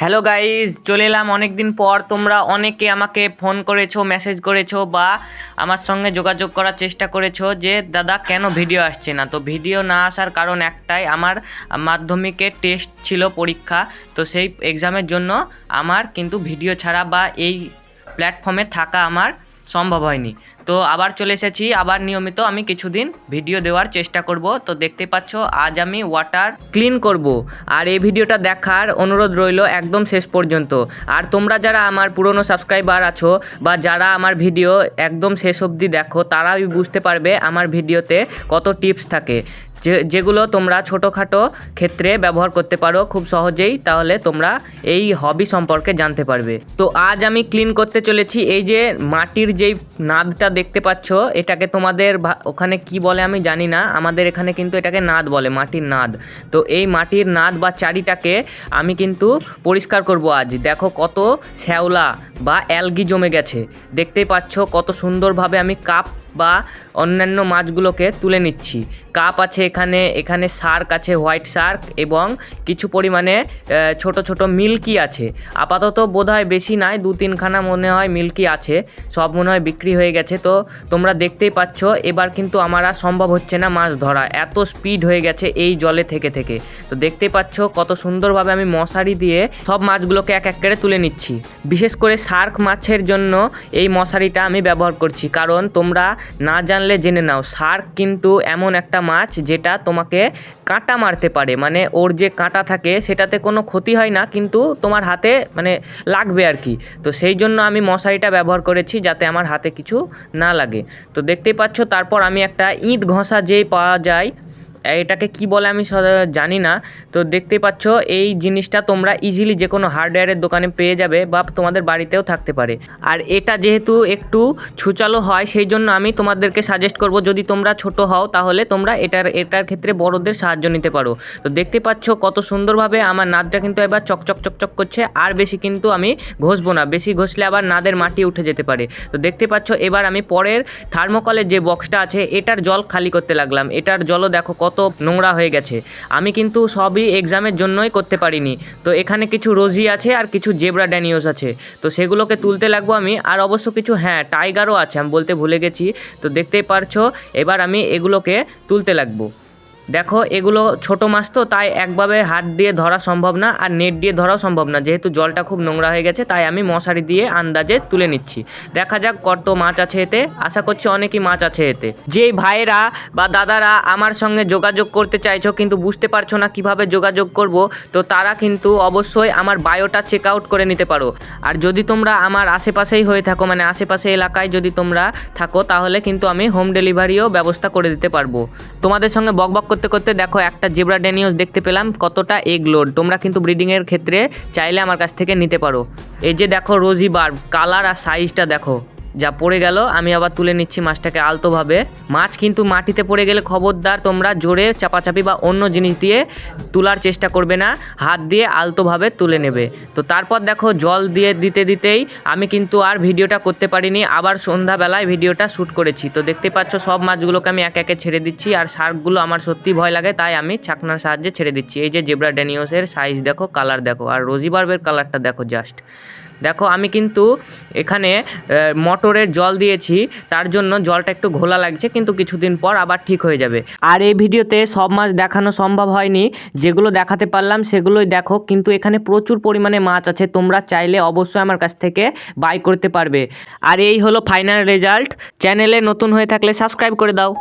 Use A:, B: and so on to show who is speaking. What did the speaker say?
A: Hello guys চলে এলাম অনেক দিন পর। তোমরা অনেকে আমাকে ফোন করেছ মেসেজ করেছ বা আমার সঙ্গে যোগাযোগ করার চেষ্টা করেছ যে, দাদা, কেন ভিডিও আসছে না? তো ভিডিও না আসার কারণ একটাই, আমার মাধ্যমিকের টেস্ট ছিল পরীক্ষা। তো সেই এক্সামের জন্য আমার কিন্তু ভিডিও ছাড়া বা এই প্ল্যাটফর্মে থাকা আমার সম্ভব হয়নি। তো আবার চলে এসেছি, আবার নিয়মিত আমি কিছুদিন ভিডিও দেওয়ার চেষ্টা করব। তো দেখতে পাচ্ছ, আজ আমি ওয়াটার ক্লিন করব। আর এই ভিডিওটা দেখার অনুরোধ রইল একদম শেষ পর্যন্ত। আর তোমরা যারা আমার পুরনো সাবস্ক্রাইবার আছো বা যারা আমার ভিডিও একদম শেষ অবধি দেখো, তারাই বুঝতে পারবে আমার ভিডিওতে কত টিপস থাকে। যে, যেগুলো তোমরা ছোটোখাটো ক্ষেত্রে ব্যবহার করতে পারো খুব সহজেই, তাহলে তোমরা এই হবি সম্পর্কে জানতে পারবে। তো আজ আমি ক্লিন করতে চলেছি, এই যে মাটির যেই নাদটা দেখতে পাচ্ছ, এটাকে তোমাদের ওখানে কি বলে আমি জানি না, আমাদের এখানে কিন্তু এটাকে নাদ বলে, মাটির নাদ। তো এই মাটির নাদ বা চারিটাকে আমি কিন্তু পরিষ্কার করব আজ। দেখো কত শ্যাওলা বা অ্যালগি জমে গেছে। দেখতেই পাচ্ছ কত সুন্দরভাবে আমি কাপ বা অন্যান্য মাছগুলোকে তুলে নিচ্ছি। কাপ আছে এখানে এখানে শার্ক আছে, হোয়াইট শার্ক এবং কিছু পরিমাণে ছোট ছোট মিল্কি আছে। আপাতত বোধহয় বেশি নাই, দু তিনখানা মনে হয় মিল্কি আছে, সব মনে হয় বিক্রি হয়ে গেছে। তো তোমরা দেখতেই পাচ্ছ, এবার কিন্তু আমার আর সম্ভব হচ্ছে না মাছ ধরা। এত স্পিড হয়ে গেছে এই জলে থেকে থেকে। তো দেখতেই পাচ্ছ কত সুন্দরভাবে আমি মশারি দিয়ে সব মাছগুলোকে এক এক করে তুলে নিচ্ছি। বিশেষ করে শার্ক মাছের জন্য এই মশারিটা আমি ব্যবহার করছি। কারণ তোমরা না জানলে জেনে নাও, শার্ক কিন্তু এমন একটা মাছ যেটা তোমাকে কাঁটা মারতে পারে। মানে ওর যে কাঁটা থাকে সেটাতে কোনো ক্ষতি হয় না, কিন্তু তোমার হাতে মানে লাগবে আর কি। তো সেই জন্য আমি মশারিটা ব্যবহার করেছি যাতে আমার হাতে কিছু না লাগে। তো দেখতেই পাচ্ছ, তারপর আমি একটা ইট ঘষা যেই পাওয়া যায় এটাকে কি বলে আমি জানি না। তো দেখতেই পাচ্ছ, এই জিনিসটা তোমরা ইজিলি যে কোনো হার্ডওয়্যারের দোকানে পেয়ে যাবে বা তোমাদের বাড়িতেও থাকতে পারে। আর এটা যেহেতু একটু ছুচালো হয়, সেই জন্য আমি তোমাদেরকে সাজেস্ট করব, যদি তোমরা ছোট হও, তাহলে তোমরা এটার এটার ক্ষেত্রে বড়দের সাহায্য নিতে পারো। তো দেখতে পাচ্ছ কত সুন্দরভাবে আমার নাদটা কিন্তু এবার চকচক চকচক করছে, আর বেশি কিন্তু আমি ঘষবো না। বেশি ঘষলে আবার নাদের মাটি উঠে যেতে পারে। তো দেখতে পাচ্ছ, এবার আমি পরের থার্মোকলের যে বক্সটা আছে, এটার জল খালি করতে লাগলাম। এটার জলও দেখো কত নোংরা হয়ে গেছে। আমি কিন্তু সবই এক্সামের জন্যই করতে পারিনি। তো এখানে কিছু রোজি আছে আর কিছু জেব্রা ড্যানিওস আছে। তো সেগুলোকে তুলতে লাগবো আমি। আর অবশ্য কিছু হ্যাঁ টাইগারও আছে, আমি বলতে ভুলে গেছি। তো দেখতেই পারছ, এবার আমি এগুলোকে তুলতে লাগবো। দেখো, এগুলো ছোট মাছ তো, তাই একভাবে হাত দিয়ে ধরা সম্ভব না আর নেট দিয়ে ধরাও সম্ভব না। যেহেতু জলটা খুব নোংরা হয়ে গেছে, তাই আমি মশারি দিয়ে আন্দাজে তুলে নিচ্ছি। দেখা যাক কত মাছ আছে এতে। আশা করছি অনেকই মাছ আছে এতে। যেই ভাইয়েরা বা দাদারা আমার সঙ্গে যোগাযোগ করতে চাইছো, কিন্তু বুঝতে পারছ না কীভাবে যোগাযোগ করব, তো তারা কিন্তু অবশ্যই আমার বায়োটা চেক আউট করে নিতে পারো। আর যদি তোমরা আমার আশেপাশেই হয়ে থাকো মানে আশেপাশে এলাকায় যদি তোমরা থাকো, তাহলে কিন্তু আমি হোম ডেলিভারিও ব্যবস্থা করে দিতে পারব। তোমাদের সঙ্গে বকবক করতে করতে দেখো একটা জেব্রা ড্যানিওস দেখতে পেলাম, কতটা এগ লোড তোমরা কিন্তু ব্রিডিংয়ের ক্ষেত্রে চাইলে আমার কাছ থেকে নিতে পারো। এই যে দেখো রোজি বার্ব, কালার আর সাইজটা দেখো। যা পড়ে গেল, আমি আবার তুলে নিচ্ছি মাছটাকে আলতোভাবে। মাছ কিন্তু মাটিতে পড়ে গেলে খবরদার, তোমরা জোরে চাপাচাপি বা অন্য জিনিস দিয়ে তোলার চেষ্টা করবে না, হাত দিয়ে আলতোভাবে তুলে নেবে। তো তারপর দেখো, জল দিয়ে দিতে দিতেই আমি কিন্তু আর ভিডিওটা করতে পারিনি, আবার সন্ধ্যাবেলায় ভিডিওটা শ্যুট করেছি। তো দেখতে পাচ্ছ, সব মাছগুলোকে আমি একে একে ছেড়ে দিচ্ছি, আর শার্কগুলো আমার সত্যি ভয় লাগে, তাই আমি ছাকনার সাহায্যে ছেড়ে দিচ্ছি। এই যে জেব্রা ড্যানিওসের সাইজ দেখো কালার দেখো, আর রোজি বার্বের কালারটা দেখো জাস্ট দেখো, আমি কিন্তু এখানে মটরের জল দিয়েছি, তার জন্য জলটা একটু ঘোলা লাগছে, কিন্তু কিছুদিন পর আবার ঠিক হয়ে যাবে। আর এই ভিডিওতে সব মাছ দেখানো সম্ভব হয়নি, যেগুলো দেখাতে পারলাম সেগুলোই দেখো, কিন্তু এখানে প্রচুর পরিমাণে মাছ আছে, তোমরা চাইলে অবশ্যই আমার কাছ থেকে বাই করতে পারবে। আর এই হলো ফাইনাল রেজাল্ট চ্যানেলে নতুন হয়ে থাকলে সাবস্ক্রাইব করে দাও।